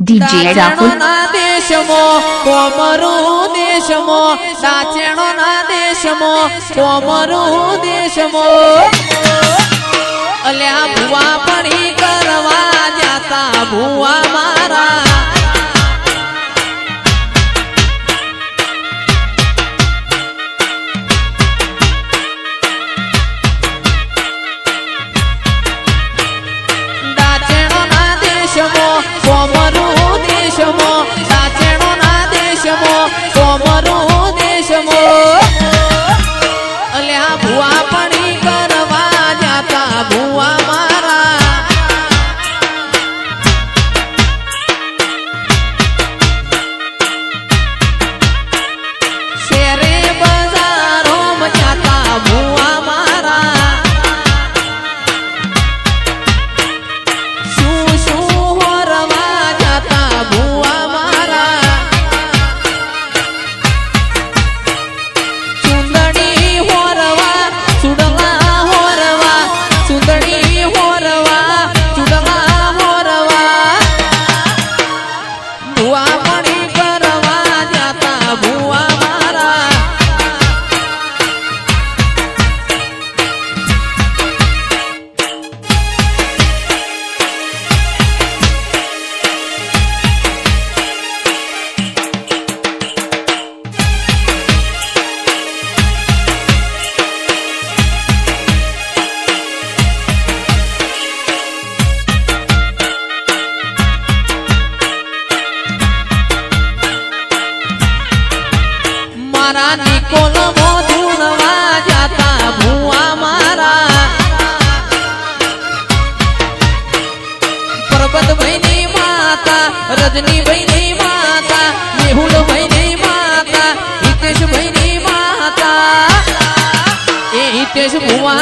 DJ Rahul દેશમો કોમરો દેશમો સાચેણો ના દેશમો કોમરો દેશમો. અલ્યા ભુવા પણ કરવા જાતા ભુવા ভুয়া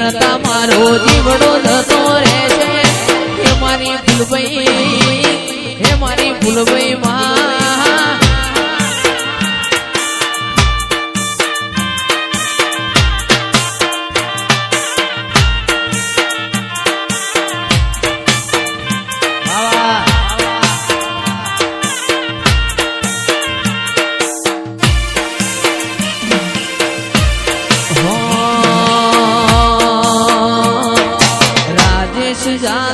કરતા મારો જીવડો જતો રહેશે હે મારી ફૂલભાઈ હે મારી ફૂલભાઈ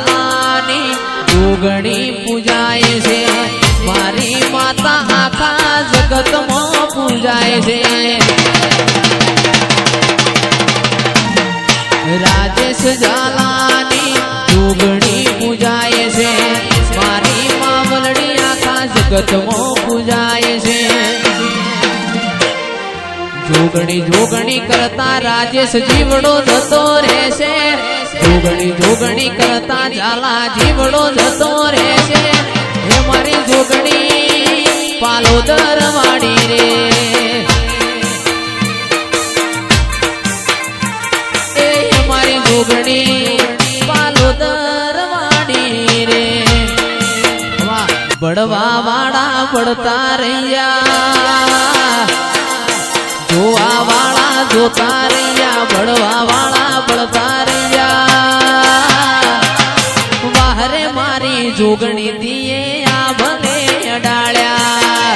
ઝાલાની જોગણી પૂજાય છે મારી માતા આખા જગતમાં પૂજાય છે રાજેશ ઝાલાની જોગણી પૂજાય છે મારી મામલડી આખા જગતમાં પૂજાય છે જોગણી જોગણી કરતા રાજેશ જીવડો જતો રહેશે જોગણી જોગણી કરતા ઝાલા જીવડો જતો રહેશે હે મારી જોગણી, પાલો દરવાડી રે. એ મારી જોગણી, પાલો દરવાડી રે. બળવા વાળા પડતા રહ્યા જોવા વાળા જોતા રહ્યા ભણવા વાળા ભણતા રહ્યા વાહરે મારી જોગણી દીએ આ ભલે અડાળ્યા.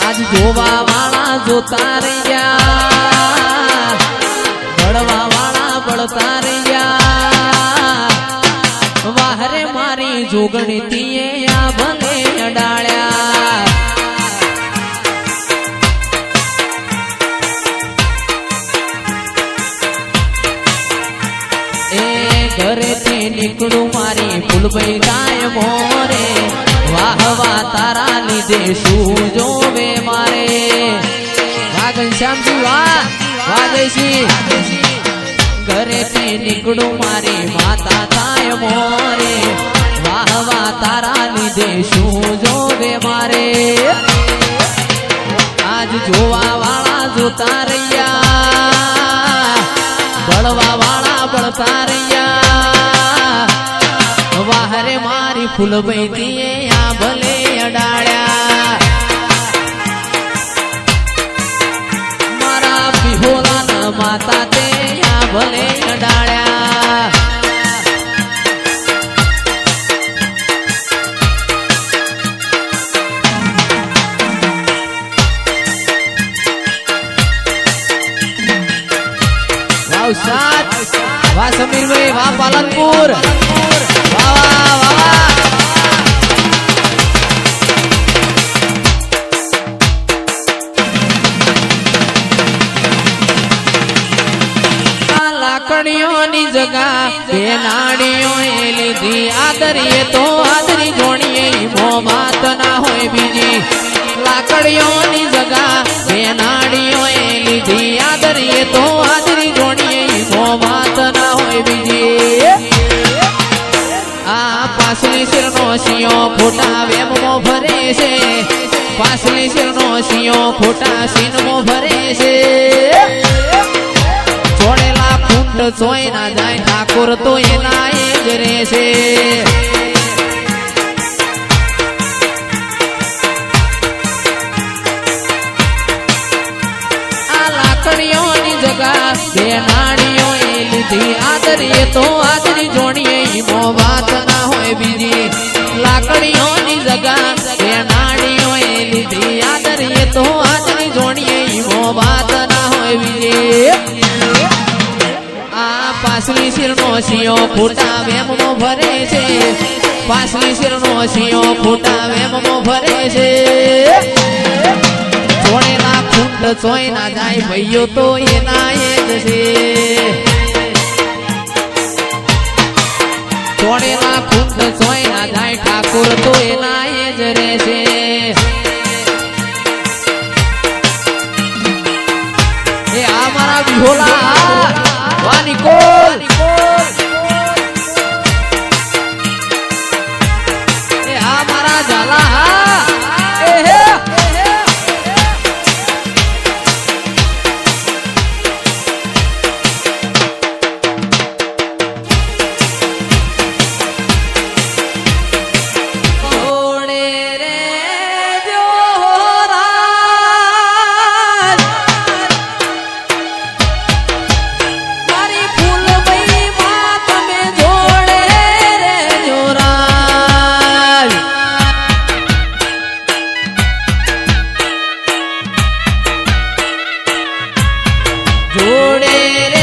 આજ જોવા વાળા જોતા રહ્યા ભણવા વાળા ભણતા રહ્યા મારી જોગણી તીએ આ ભલે અડાળ્યા એ ઘરેથી નીકળું મારી ફૂલભાઈ ગાય વાહ વાહ, તારા લીધે શું જોવે મારે? વાહ ઘનશ્યામજી વાહ વાહ ઘરેથી નીકળું મારી માતા થાય મોરે. વાહ વાહ તારા લીધે શું જોવે મારે? આજ જોવા વાળા જોતા રહ્યા બળવા વાળા બળતા રહ્યા. વાહરે મારી ફૂલ દીએ આ ભલે અડાડ્યા. મારા બિહોલાના માતા તે ભલે વાવ સાત. વાહ, સમીરભાઈ, વાહ, પાલનપુર. વાહ વાહ વાહ. લાકડીઓની જગા, બે નાડીઓ લીધી. આદરીએ તો આદરી જોણીએ મો વાત ના હોય બીજી. લાકડીઓની જગા, બે નાડીઓ લીધી. આદરીએ તો સિંહો ખોટા વેમો ભરે છે. પાસલી શિરનો સિંહો ખોટા સીનમો ભરે છે. છોડેલા ખૂંટ સોય ના જાય, ઠાકોર તો એના એ જ રહેશે છે જગા બે નાડીઓ એ લીધી. આદરીએ તો આદરી જોડીએ. ઈમો વાત ના હોય બીજી. લાકડીઓની જગા વેમમાં ભરે છે. પાસલી શિરનો સોય ના જાય ભાઈઓ તો એના એ ખૂંટ સોય જાય ઠાકોર તો એના એ જ રહેશે. એ આ મારા વિહોલા વાહ નિકોલ রে